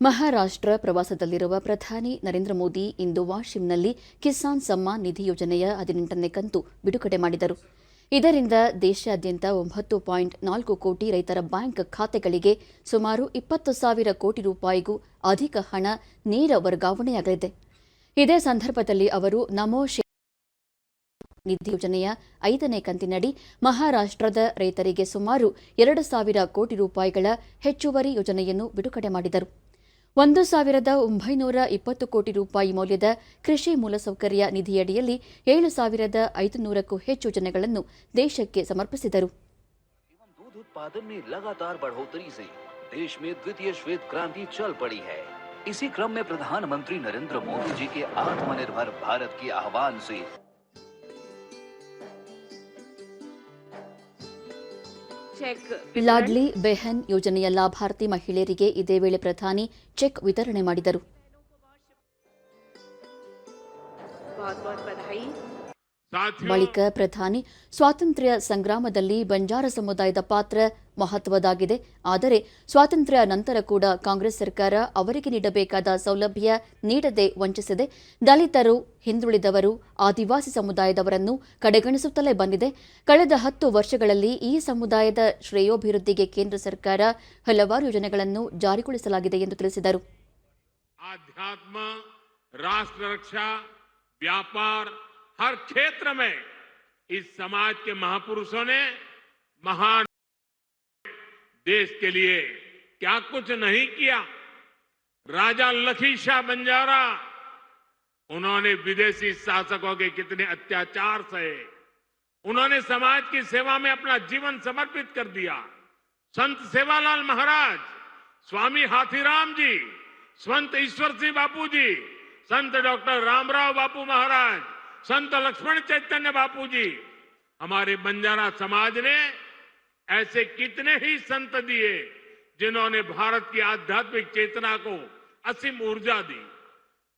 ಮಹಾರಾಷ್ಟ್ರ ಪ್ರವಾಸದಲ್ಲಿರುವ ಪ್ರಧಾನಿ ನರೇಂದ್ರ ಮೋದಿ ಇಂದು ವಾಶಿಂನಲ್ಲಿ ಕಿಸಾನ್ ಸಮ್ಮಾನ್ ನಿಧಿ ಯೋಜನೆಯ ಹದಿನೆಂಟನೇ ಕಂತು ಬಿಡುಗಡೆ ಮಾಡಿದರು. ಇದರಿಂದ ದೇಶಾದ್ಯಂತ ಒಂಬತ್ತು ಪಾಯಿಂಟ್ ನಾಲ್ಕು ಕೋಟಿ ರೈತರ ಬ್ಯಾಂಕ್ ಖಾತೆಗಳಿಗೆ ಸುಮಾರು ಇಪ್ಪತ್ತು ಸಾವಿರ ಕೋಟಿ ರೂಪಾಯಿಗೂ ಅಧಿಕ ಹಣ ನೇರ ವರ್ಗಾವಣೆಯಾಗಲಿದೆ. ಇದೇ ಸಂದರ್ಭದಲ್ಲಿ ಅವರು ನಮೋ ನಿಧಿ ಯೋಜನೆಯ ಐದನೇ ಕಂತಿನಡಿ ಮಹಾರಾಷ್ಟ್ರದ ರೈತರಿಗೆ ಸುಮಾರು ಎರಡು ಸಾವಿರ ಕೋಟಿ ರೂಪಾಯಿಗಳ ಹೆಚ್ಚುವರಿ ಯೋಜನೆಯನ್ನು ಬಿಡುಗಡೆ ಮಾಡಿದರು. ಒಂದು ಸಾವಿರದ ಒಂಬೈನೂರ ಇಪ್ಪತ್ತು ಕೋಟಿ ರೂಪಾಯಿ ಮೌಲ್ಯದ ಕೃಷಿ ಮೂಲಸೌಕರ್ಯ ನಿಧಿಯಡಿಯಲ್ಲಿ ಏಳು ಸಾವಿರದ ಐದುನೂರಕ್ಕೂ ಹೆಚ್ಚು ಯೋಜನೆಗಳನ್ನು ದೇಶಕ್ಕೆ ಸಮರ್ಪಿಸಿದರು एवं दूध उत्पादन में लगातार बढ़ोतरी से देश में द्वितीय श्वेत क्रांति चल पड़ी है इसी क्रम में प्रधानमंत्री नरेंद्र मोदी जी के आत्मनिर्भर भारत के आह्वान से ಲಾಡ್ಲಿ ಬೆಹನ್ ಯೋಜನೆಯ ಲಾಭಾರ್ಥಿ ಮಹಿಳೆಯರಿಗೆ ಇದೇ ವೇಳೆ ಪ್ರಧಾನಿ ಚೆಕ್ ವಿತರಣೆ ಮಾಡಿದರು. ಬಳಿಕ ಪ್ರಧಾನಿ ಸ್ವಾತಂತ್ರ್ಯ ಸಂಗ್ರಾಮದಲ್ಲಿ ಬಂಜಾರ ಸಮುದಾಯದ ಪಾತ್ರ ಮಹತ್ವದಾಗಿದೆ ಆದರೆ ಸ್ವಾತಂತ್ರ್ಯ ನಂತರ ಕೂಡ ಕಾಂಗ್ರೆಸ್ ಸರ್ಕಾರ ಅವರಿಗೆ ನೀಡಬೇಕಾದ ಸೌಲಭ್ಯ ನೀಡದೆ ವಂಚಿಸಿದೆ ದಲಿತರು ಹಿಂದುಳಿದವರು ಆದಿವಾಸಿ ಸಮುದಾಯದವರನ್ನು ಕಡೆಗಣಿಸುತ್ತಲೇ ಬಂದಿದೆ ಕಳೆದ ಹತ್ತು ವರ್ಷಗಳಲ್ಲಿ ಈ ಸಮುದಾಯದ ಶ್ರೇಯೋಭಿವೃದ್ಧಿಗೆ ಕೇಂದ್ರ ಸರ್ಕಾರ ಹಲವಾರು ಯೋಜನೆಗಳನ್ನು ಜಾರಿಗೊಳಿಸಲಾಗಿದೆ ಎಂದು ತಿಳಿಸಿದರು आध्यात्म राष्ट्र रक्षा व्यापार हर क्षेत्र में इस समाज के महापुरुषों ने महान देश के लिए क्या कुछ नहीं किया? राजा लखी शाह बंजारा, उन्होंने विदेशी शासकों के कितने अत्याचार सहे। उन्होंने समाज की सेवा में अपना जीवन समर्पित कर दिया। संत सेवालाल महाराज, स्वामी हाथीराम जी, संत ईश्वर सिंह बापू जी, संत डॉक्टर रामराव बापू महाराज, संत लक्ष्मण चैतन्य बापू जी। हमारे बंजारा समाज ने ऐसे कितने ही संत दिए जिन्होंने भारत की आध्यात्मिक चेतना को असीम ऊर्जा दी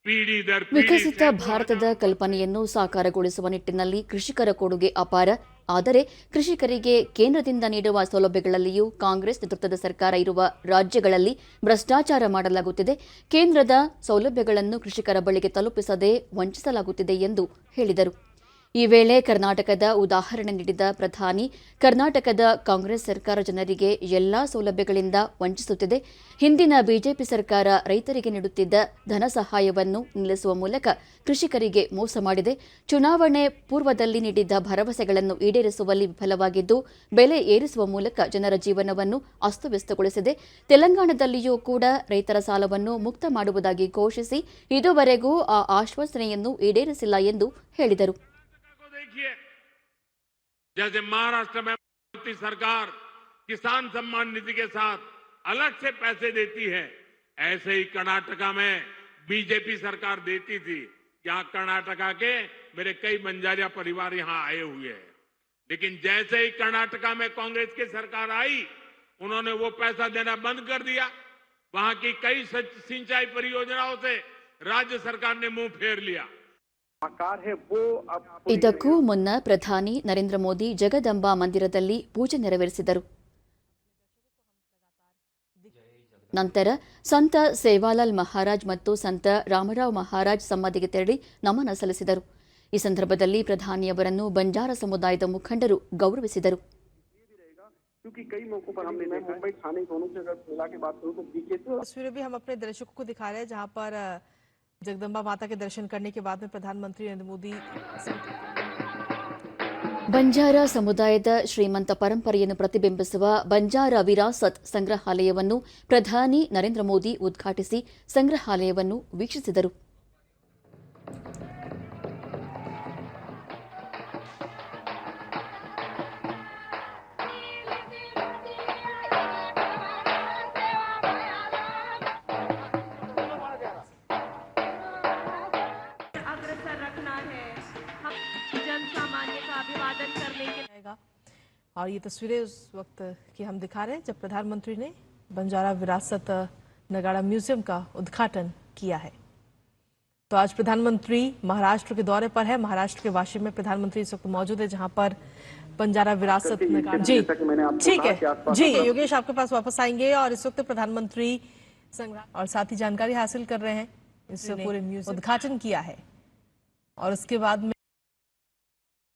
पीढ़ी दर पीढ़ी ವಿಕಸಿತ सैकड़ों ಭಾರತದ ಕಲ್ಪನೆಯನ್ನು ಸಾಕಾರಗೊಳಿಸುವ ನಿಟ್ಟಿನಲ್ಲಿ ಕೃಷಿಕರ ಕೊಡುಗೆ ಅಪಾರ ಆದರೆ ಕೃಷಿಕರಿಗೆ ಕೇಂದ್ರದಿಂದ ನೀಡುವ ಸೌಲಭ್ಯಗಳಲ್ಲಿಯೂ ಕಾಂಗ್ರೆಸ್ ನೇತೃತ್ವದ ಸರ್ಕಾರ ಇರುವ ರಾಜ್ಯಗಳಲ್ಲಿ ಭ್ರಷ್ಟಾಚಾರ ಮಾಡಲಾಗುತ್ತಿದೆ ಕೇಂದ್ರದ ಸೌಲಭ್ಯಗಳನ್ನು ಕೃಷಿಕರ ಬಳಿಗೆ ತಲುಪಿಸದೆ ವಂಚಿಸಲಾಗುತ್ತಿದೆ ಎಂದು ಹೇಳಿದರು ಈ ವೇಳೆ ಕರ್ನಾಟಕದ ಉದಾಹರಣೆ ನೀಡಿದ ಪ್ರಧಾನಿ, ಕರ್ನಾಟಕದ ಕಾಂಗ್ರೆಸ್ ಸರ್ಕಾರ ಜನರಿಗೆ ಎಲ್ಲಾ ಸೌಲಭ್ಯಗಳಿಂದ ವಂಚಿಸುತ್ತಿದೆ. ಹಿಂದಿನ ಬಿಜೆಪಿ ಸರ್ಕಾರ ರೈತರಿಗೆ ನೀಡುತ್ತಿದ್ದ ಧನ ಸಹಾಯವನ್ನು ನಿಲ್ಲಿಸುವ ಮೂಲಕ ಕೃಷಿಕರಿಗೆ ಮೋಸ ಮಾಡಿದೆ. ಚುನಾವಣೆ ಪೂರ್ವದಲ್ಲಿ ನೀಡಿದ್ದ ಭರವಸೆಗಳನ್ನು ಈಡೇರಿಸುವಲ್ಲಿ ವಿಫಲವಾಗಿದ್ದು, ಬೆಲೆ ಏರಿಸುವ ಮೂಲಕ ಜನರ ಜೀವನವನ್ನು ಅಸ್ತವ್ಯಸ್ತಗೊಳಿಸಿದೆ. ತೆಲಂಗಾಣದಲ್ಲಿಯೂ ಕೂಡ ರೈತರ ಸಾಲವನ್ನು ಮುಕ್ತ ಮಾಡುವುದಾಗಿ ಘೋಷಿಸಿ, ಇದುವರೆಗೂ ಆ ಆಶ್ವಾಸನೆಯನ್ನು ಈಡೇರಿಸಿಲ್ಲ ಎಂದು ಹೇಳಿದರು. देखिए, जैसे महाराष्ट्र में मोदी सरकार किसान सम्मान निधि के साथ अलग से पैसे देती है, ऐसे ही कर्नाटका में बीजेपी सरकार देती थी यहाँ कर्नाटका के मेरे कई बंजारिया परिवार यहाँ आए हुए हैं। लेकिन जैसे ही कर्नाटका में कांग्रेस की सरकार आई, उन्होंने वो पैसा देना बंद कर दिया। वहाँ की कई सिंचाई परियोजनाओं से राज्य सरकार ने मुँह फेर लिया। है ಇದಕ್ಕೂ ಮುನ್ನ ಪ್ರಧಾನಿ ನರೇಂದ್ರ ಮೋದಿ ಜಗದಂಬಾ ಮಂದಿರದಲ್ಲಿ ಪೂಜೆ ನೆರವೇರಿಸಿದರು ನಂತರ ಸಂತ ಸೇವಾಲಾಲ್ ಮಹಾರಾಜ್ ಮತ್ತು ಸಂತ ರಾಮರಾವ್ ಮಹಾರಾಜ್ ಸಮಾಧಿಗೆ ತೆರಳಿ ನಮನ ಸಲ್ಲಿಸಿದರು ಈ ಸಂದರ್ಭದಲ್ಲಿ ಪ್ರಧಾನಿಯವರನ್ನು ಬಂಜಾರ ಸಮುದಾಯದ ಮುಖಂಡರು ಗೌರವಿಸಿದರು क्योंकि कई मौकों पर हमने मैं मुंबई थाने दोनों से अगर मिला के बात करूं तो बीकेसी और तस्वीरें भी हम अपने दर्शकों को दिखा रहे हैं जहां पर अ, जगदम्बा माता के दर्शन करने के बाद में प्रधानमंत्री नरेंद्र मोदी ಬಂಜಾರ ಸಮುದಾಯದ ಶ್ರೀಮಂತ ಪರಂಪರೆಯನ್ನು ಪ್ರತಿಬಿಂಬಿಸುವ ಬಂಜಾರ ವಿರಾಸತ್ ಸಂಗ್ರಹಾಲಯವನ್ನು ಪ್ರಧಾನಿ ನರೇಂದ್ರ ಮೋದಿ ಉದ್ಘಾಟಿಸಿ ಸಂಗ್ರಹಾಲಯವನ್ನು ವೀಕ್ಷಿಸಿದರು और ये तस्वीरें उस वक्त की हम दिखा रहे हैं जब प्रधानमंत्री ने बंजारा विरासत नगाड़ा म्यूज़ियम का उद्घाटन किया है। तो आज प्रधानमंत्री महाराष्ट्र के दौरे पर है। महाराष्ट्र के वाशिम में प्रधानमंत्री इस वक्त मौजूद है जहाँ पर बंजारा विरासत नगाड़ा जी ठीक है। जी योगेश आपके पास वापस आएँगे और इस वक्त प्रधानमंत्री संग्रह और साथ ही जानकारी हासिल कर रहे हैं। इस पूरे म्यूज़ियम उद्घाटन किया है। और उसके बाद में